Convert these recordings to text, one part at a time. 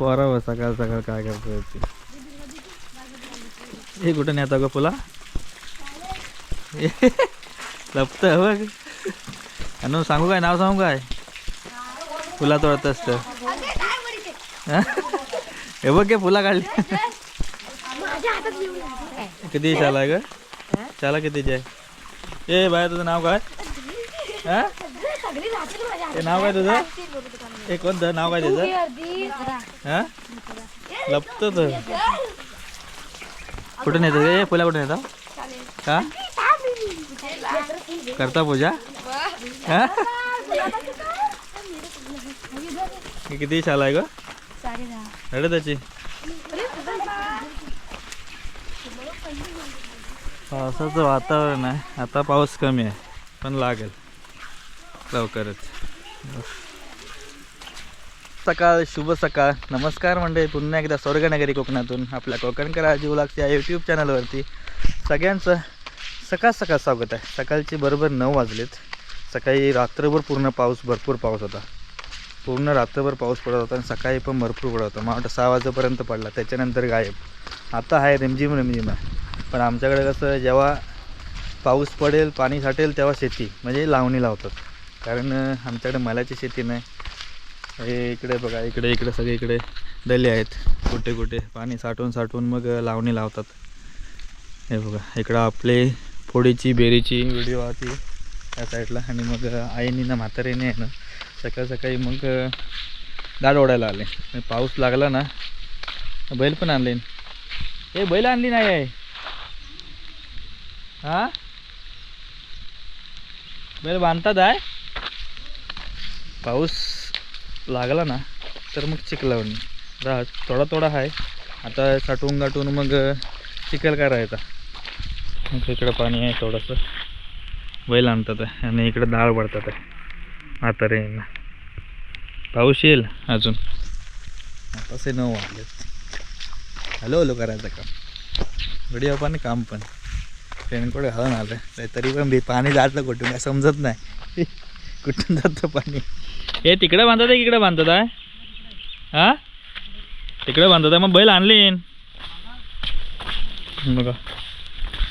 पोरावं हो, सकाळ सकाळ काय करतो ते. हे कुठं नेता ग फुला लपत बघ अनु सांगू काय? नाव सांगू काय? फुला तोडत असत. हे? बघ फुला काढली. किती शाला आहे ग? शाला कितीची आहे? ए बाय तुझं नाव काय? हा? हे नाव काय तुझं? हे कोणतं नाव काय त्याचं? हा? लपत कुठून येतं रे? फुला कुठून येतं? का करता पूजा? हा? किती शाला आहे ग? रडे त्याची पावसाचं वातावरण आहे. आता पाऊस कमी आहे पण लागेल. लवकरच. सकाळ शुभ सकाळ. नमस्कार मंडळी पुन्हा एकदा स्वर्गनगरी कोकणातून आपल्या कोकणकर लागते या यूट्यूब चॅनलवरती सगळ्यांचं सकाळ सकाळ स्वागत आहे. सकाळचे बरोबर नऊ वाजलेत. सकाळी रात्रभर पूर्ण पाऊस भरपूर पाऊस होता. पूर्ण रात्रभर पाऊस पडत होता आणि सकाळी पण भरपूर पडत होता. मला वाटतं सहा वाजेपर्यंत पडला. त्याच्यानंतर गायब. आता आहे रिमझिम रिमझिम आहे. पण आमच्याकडे कसं जेव्हा पाऊस पडेल पाणी साठेल तेव्हा शेती म्हणजे लावणी लावतात. कारण आमच्याकडे मलाची शेती नाही. हे इकडे बघा इकडे इकडे सगळे इकडे दले आहेत. कुठे कुठे पाणी साठवून साठवून मग लावणी लावतात. हे बघा इकडं आपले फोडीची बेरीची व्हिडिओ होती त्या साईडला. आणि मग आईनी ना म्हातारीने आहे ना सकाळ सकाळी मग दाड ओढायला आले. पाऊस लागला ना बैल पण आणले. हे बैल आणली नाही आहे. हा? बैल बांधतात आहे? पाऊस लागला ना तर मग चिखलावणी राह थोडा थोडा आहे आता साठवून गाठून मग चिखल करायचा. मग इकडं पाणी आहे थोडंसं. बैल आणतात आहे आणि इकडं डाळ पडतात आहे म्हातारे पाऊस येईल अजून. तसे नऊ वाजले. हॅलो हॅलो करायचं काम. व्हिडिओ पण काम पण. रेनकोट घालून आलं तरी पण बी पाणी जातं कुठून काय समजत नाही. कुठून जातं पाणी? हे तिकडे बांधत आहे इकडे बांधत आहे. हा? तिकडे बांधत आहे मग बैल आणलीन. बघा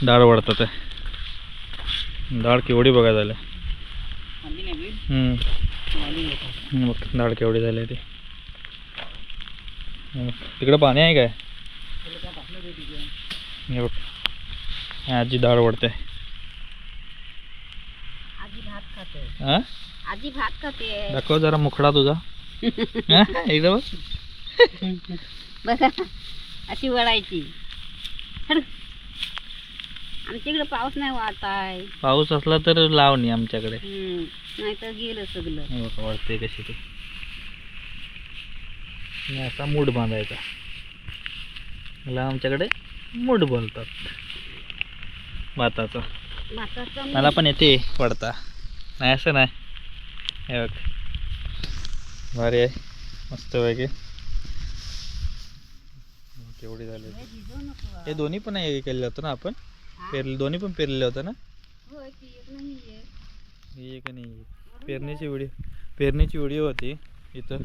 डाळ वाढतात आहे. डाळ केवढी बघा झालं. हम्म. हम्म, बघ डाळ केवढी झाली ते. हम्म, तिकडं पाणी आहे काय? हे बघ. आजी डाळ खाते हा? आजी भात खाते. दाखव जरा मुखडा तुझा. हा, इकडं बघ अशी वळायची हड. आमच्या इकडे पाऊस नाही आहे पाऊस असला तर लावणी आमच्याकडे. नाही तर गेलं सगळं. हे बघा वाढते कशी ते. आणि असा मूड बांधायचा. याला आमच्याकडे मूड बोलतात. भाताचा. भाताचं मला पण येते पडता नाही असं नाही. हे बघ. भारी आहे. मस्त पैकी. केवढी झाली. हे दोन्ही पण हे केलेलं होतं ना आपण? पेरले दोन्ही पण पेरलेलं होतं ना? एक नाही. पेरणीची व्हिडिओ पेरणीची व्हिडिओ होती इथं.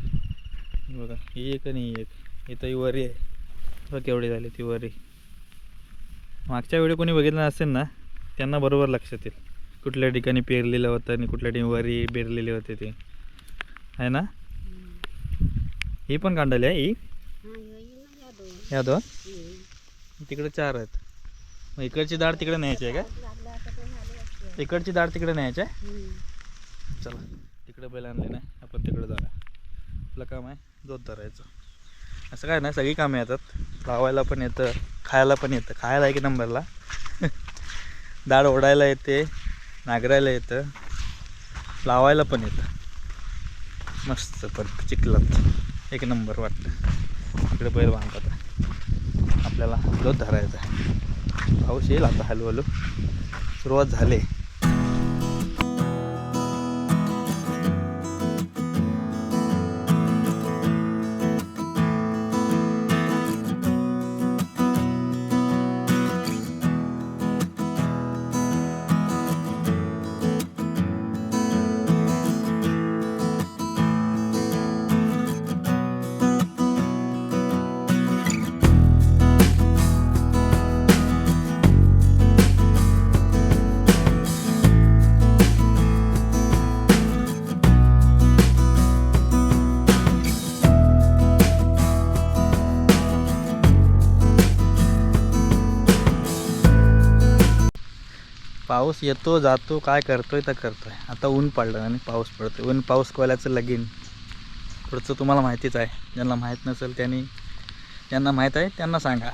बघा ही एक आणि ही एक. इथं ही वरी आहे. बघ केवढी झाली ती वरी. मागच्या व्हिडिओ कोणी बघितला नसेल ना त्यांना बरोबर लक्षात येईल. कुठल्या ठिकाणी पेरलेलं होतं आणि कुठल्या ठिकाणी वरी बेरलेले होते ते. आहे ना? ही पण कांडली आहे ही? या ह्या दोन. तिकडे चार आहेत. मग इकडची डाळ तिकडे न्यायची आहे का? इकडची डाळ तिकडे न्यायची आहे? चला तिकडे बैल आणले नाही आपण तिकडे जाऊया. आपलं काम आहे जोत धरायचं. असं काय नाही सगळी कामं येतात. लावायला पण येतं खायला पण येतं. खायला एक नंबरला? डाळ ओढायला येते. नागरायला येतं. लावायला पण येतं. मस्त पण चिखलात. एक नंबर वाटतं. इकडे बैल बांधतात. आपल्याला दूध धरायचं आहे. पाऊस येईल आता हळूहळू. सुरुवात झाली. पाऊस येतो जातो काय करतोय तर करतोय. आता ऊन पडलं आणि पाऊस पडतोय. ऊन पाऊस कोल्याचं लगीन. पुढचं तुम्हाला माहितीच आहे. ज्यांना माहीत नसेल त्यांनी ज्यांना माहीत आहे त्यांना सांगा.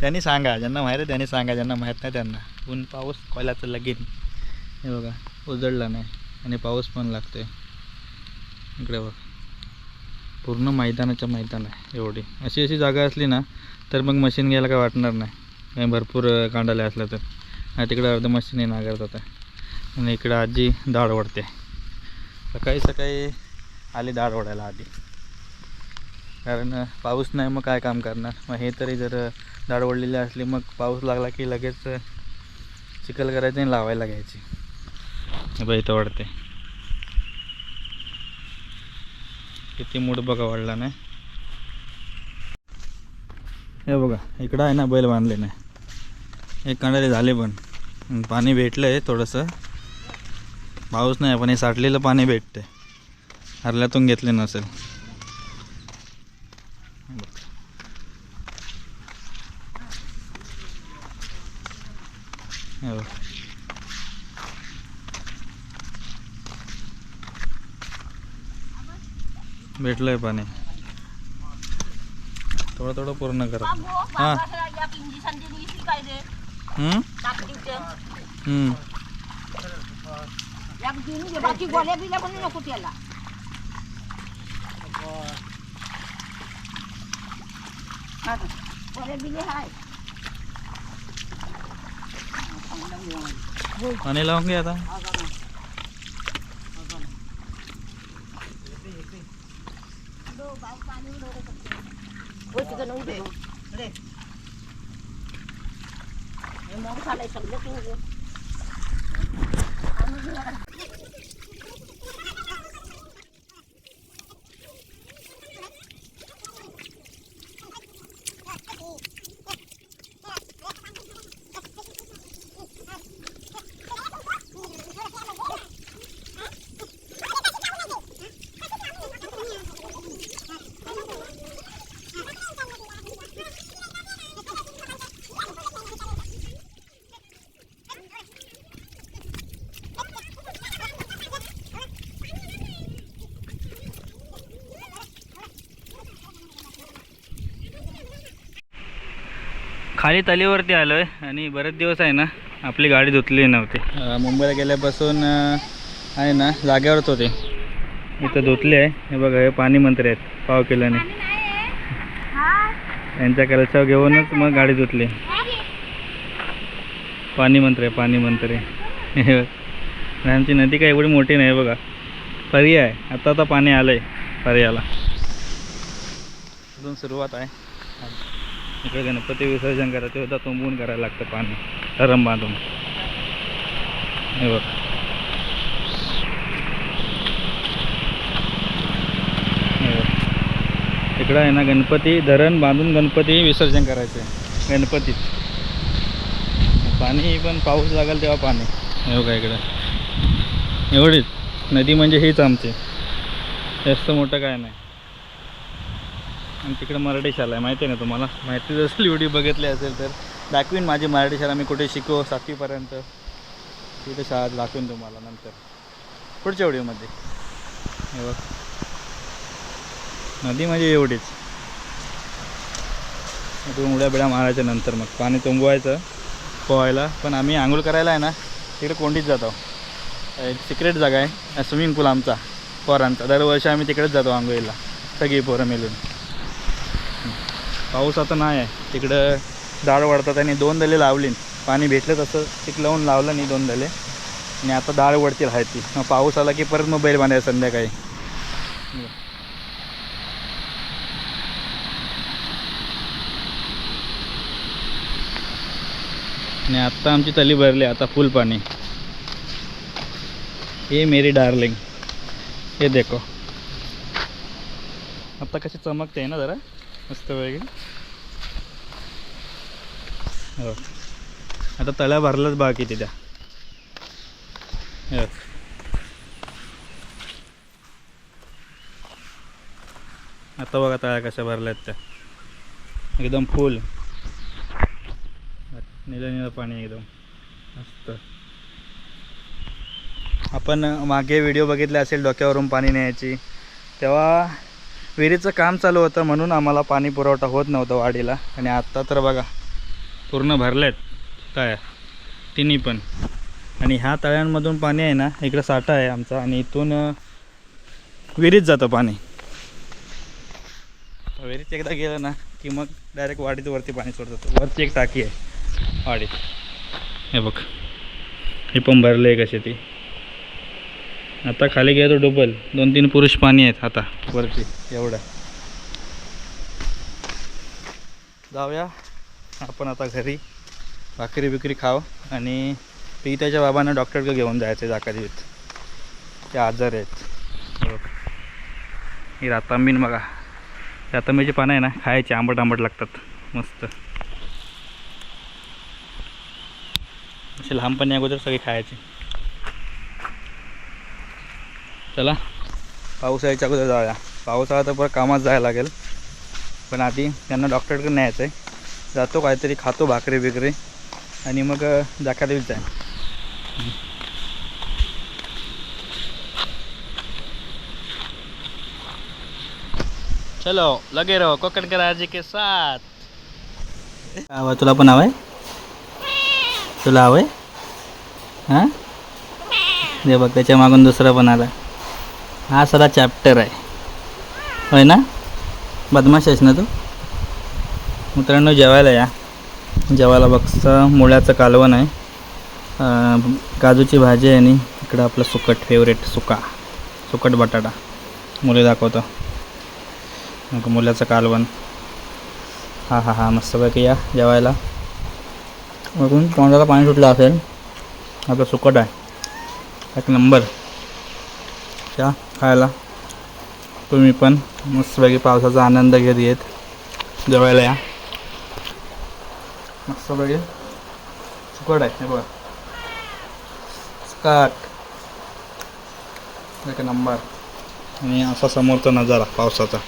त्यांनी सांगा. ज्यांना माहीत आहे त्यांनी सांगा. ज्यांना माहीत नाही त्यांना. ऊन पाऊस कोल्याचं लगीन. हे बघा उजळलं नाही. आणि पाऊस पण लागतोय. इकडे बघ. पूर्ण मैदानाच्या मैदान आहे एवढी. अशी अशी जागा असली ना तर मग मशीन घ्यायला काय वाटणार नाही. काही भरपूर कांडाले असलं तर. आणि तिकडं अर्ध मशीन नागरत होता आणि इकडं आजी डाळ ओढते. सकाळी सकाळी आली डाळ ओढायला आधी. कारण पाऊस नाही मग काय काम करणार? मग हे तरी जर डाळ ओढलेली असली मग पाऊस लागला की लगेच चिखल करायची आणि लावायला घ्यायची. बघ इथं वाढते किती मूड बघा वाढला नाही. हे बघा इकडं आहे ना बैल बांधले नाही एक कांडाले झाले पण पाणी भेटलं आहे थोडंसं पाऊस नाही पण हे साठलेलं पाणी भेटते हरल्यातून घेतले नसेल हे. हे बघ. भेटलंय पाणी थोडं थोडं पूर्ण करा हां. बाकी गोळ्या बिल्या म्हणू नको त्याला गोळ्या बिले हाय पाणी लावून घे आता. होय तिकडं नऊ दे रे मग झालंय सगळं खाली तलीवरती आलो आहे आणि बरेच दिवस आहे ना आपली गाडी धुतली नव्हती. मुंबईला गेल्यापासून आहे ना जागेवरच होते. इथं धुतले आहे. हे बघा हे पाणी मंत्री आहेत पाव किलोने. यांच्या कलशाव घेऊनच मग गाडी धुतली. पाणी मंत्री आहे पाणी मंत्री. हे आमची नदी काय एवढी मोठी नाही बघा. पर्याय आता आता पाणी आलं आहे पर्याला अजून सुरुवात आहे. इकडे गणपती विसर्जन करायचं होतं तुंबून करायला लागतं पाणी धरम बांधून. हे बघ. इकडं आहे ना गणपती धरण बांधून गणपती विसर्जन करायचे गणपतीत. पाणी पण पाऊस लागेल तेव्हा पाणी. हे बघा इकडं. एवढीच. नदी म्हणजे हीच आमची. जास्त मोठं काय नाही. आणि तिकडे मराठी शाळा आहे माहिती आहे ना तुम्हाला? माहिती जर व्हिडिओ बघितली असेल तर दाखवीन माझी मराठी शाळा मी कुठे शिकव सातवीपर्यंत. तिथे शाळा दाखवीन तुम्हाला नंतर. पुढच्या व्हिडिओमध्ये हे बघ. नदी म्हणजे एवढीच. इकडून उड्या बिड्या मारायच्या नंतर मग. पाणी तुंबवायचं पोहायला. पण आम्ही आंघोळ करायला आहे ना तिकडे कोंडीत जातो. एक सिक्रेट जागा आहे स्विमिंग पूल आमचा पोरांचा. दरवर्षी आम्ही तिकडेच जातो आंघोळीला सगळी पोरं मिळून. पाऊस आता नाही आहे. तिकडं डाळ वडतात आणि दोन दले लावली पाणी भेटलं तसं तिक लावून लावलं नाही दोन दले. आणि आता डाळ वडतील आहे ती. मग पाऊस आला की परत मग बैल बांधायचं संध्याकाळी. आणि आत्ता आमची तली भरली आता फुल पाणी. हे मेरी डार्लिंग. हे देखो. आता कशी चमकते ना जरा? मस्त वेगळी हो. आता तळ्या भरलाच बाकी तिथं. हो. आता बघा तळ्या कशा भरल्या आहेत त्या. एकदम फुल निळ निळं पाणी एकदम. मस्त. आपण मागे व्हिडिओ बघितले असेल डोक्यावरून पाणी न्यायची. तेव्हा विहिरीचं काम चालू होतं म्हणून आम्हाला पाणी पुरवठा होत नव्हता वाडीला. आणि आत्ता तर बघा पूर्ण भरले आहेत तळ्या. तिन्ही पण. आणि ह्या तळ्यांमधून पाणी आहे ना इकडं साठा आहे आमचा आणि इथून विहिरीत जातं पाणी. विहिरीत एकदा गेलं ना की मग डायरेक्ट वाडीत वरती पाणी सोडतात. वरती एक टाकी आहे वाडीत. हे बघ. हे पण भरले आहे कशी ती. आता खाली गेलं डबल. दोन तीन पुरुष पाणी आहेत आता वरती एवढं जाऊया. आपण आता घरी भाकरी बिकरी खाव आणि त्याच्या बाबांना डॉक्टरकडे घेऊन जायचं जाकाजीत ते आजार आहेत. हे ही रातांबीन बघा. रातांबीची पानं आहे ना खायची आंबट आंबट लागतात. मस्त. असे लहानपणी अगोदर सगळे खायचे. चला. पाऊस यायच्या अगोदर जाऊया. आला तर परत कामात जायला लागेल. पण आधी त्यांना डॉक्टरकडे न्यायचं आहे जातो काहीतरी खातो भाकरी बिकरी. आणि मग जाकादेवीत जाईन चलो लगे रहो कोकण के राज्य के साथ. आवा तुला पण हवंय तुला हवंय हां? दे बघ त्याच्या मागून दुसरा पण आला. हा सगळा चॅप्टर आहे. होय ना? बदमाश आहेस ना तू? मित्रांनो जेवायला या. जेवायला बघता मुळ्याचं कालवण आहे. काजूची भाजी आहे आणि इकडं आपलं सुकट फेवरेट सुका सुकट बटाटा. मुले दाखवतो. मग मुलाचं कालवण. हा हा हा मस्तपैकी या जेवायला. बघून तोंडाला पाणी सुटलं असेल. आपलं सुकट आहे. एक नंबर. त्या खायला. तुम्ही पण मस्तपैकी पावसाचा आनंद घेत येत. जेवायला या. मस्तपैकी. सुकट आहे बघा. सुकाट. एक नंबर. आणि असा समोरचा नजारा पावसाचा.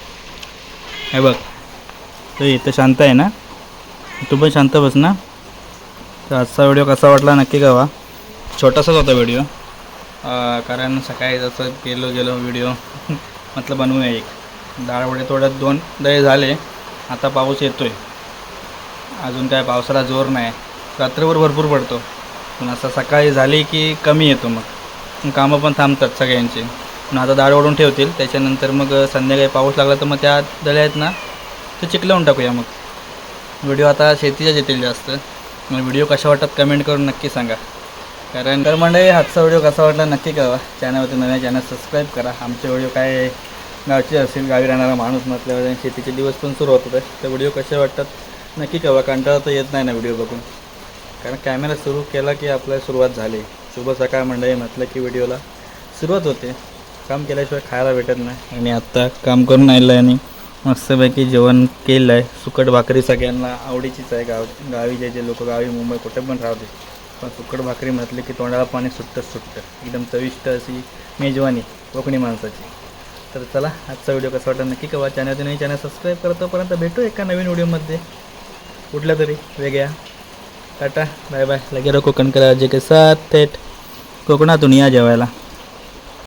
हे बघ. तर इथं शांत आहे ना? तू पण शांत बस ना. तर आजचा व्हिडिओ कसा वाटला नक्की कळवा. छोटासाच होता व्हिडिओ. कारण सकाळी जसं गेलो गेलो व्हिडिओ म्हटलं बनवूया एक. डाळ वडे थोड्यात दोन दही झाले. आता पाऊस येतोय. अजून काय पावसाला जोर नाही. रात्रभर भरपूर पडतो. पण असं सकाळी झाली की कमी येतो मग. कामं पण थांबतात सगळ्यांचे. पण आता डाळ ओढून ठेवतील. त्याच्यानंतर मग संध्याकाळी पाऊस लागला तर मग त्या दळ्या आहेत ना ते चिकलवून टाकूया मग. व्हिडिओ आता शेतीच्याच येतील जास्त. मग व्हिडिओ कशा वाटतात कमेंट करून नक्की सांगा. कारण तर मंडळी आजचा व्हिडिओ कसा वाटला नक्की कळवा. चॅनलवरती नव्या चॅनल सबस्क्राईब करा. आमचे व्हिडिओ काय गावचे असेल गावी राहणारा माणूस म्हटल्यावर शेतीचे दिवस पण सुरू होतात. तर व्हिडिओ कसे वाटतात नक्की कळवा. कंटाळा तर येत नाही ना व्हिडिओ बघून. कारण कॅमेरा सुरू केला की आपल्याला सुरुवात झाली. शुभ सकाळ मंडळी म्हटलं की व्हिडिओला सुरुवात होते. काम केल्याशिवाय खायला भेटत नाही. आणि आत्ता काम करून आलेलं आहे आणि मस्तपैकी जेवण केलं आहे सुकट भाकरी सगळ्यांना आवडीचीच आहे. गाव गावी जे जे लोक गावी मुंबई कुठे पण राहते पण सुकट भाकरी म्हटली की तोंडाला पाणी सुटतं सुटतं. एकदम चविष्ट अशी मेजवानी कोकणी माणसाची. तर चला आजचा व्हिडिओ कसा वाटला नक्की कवा चॅनल नाही चॅनल सबस्क्राईब करतोपर्यंत भेटू एका नवीन व्हिडिओमध्ये. कुठल्या तरी वेगळ्या. Tata bye bye. लगे कोकण करा जे के साथ थेट. कोकणातून या जेवायला.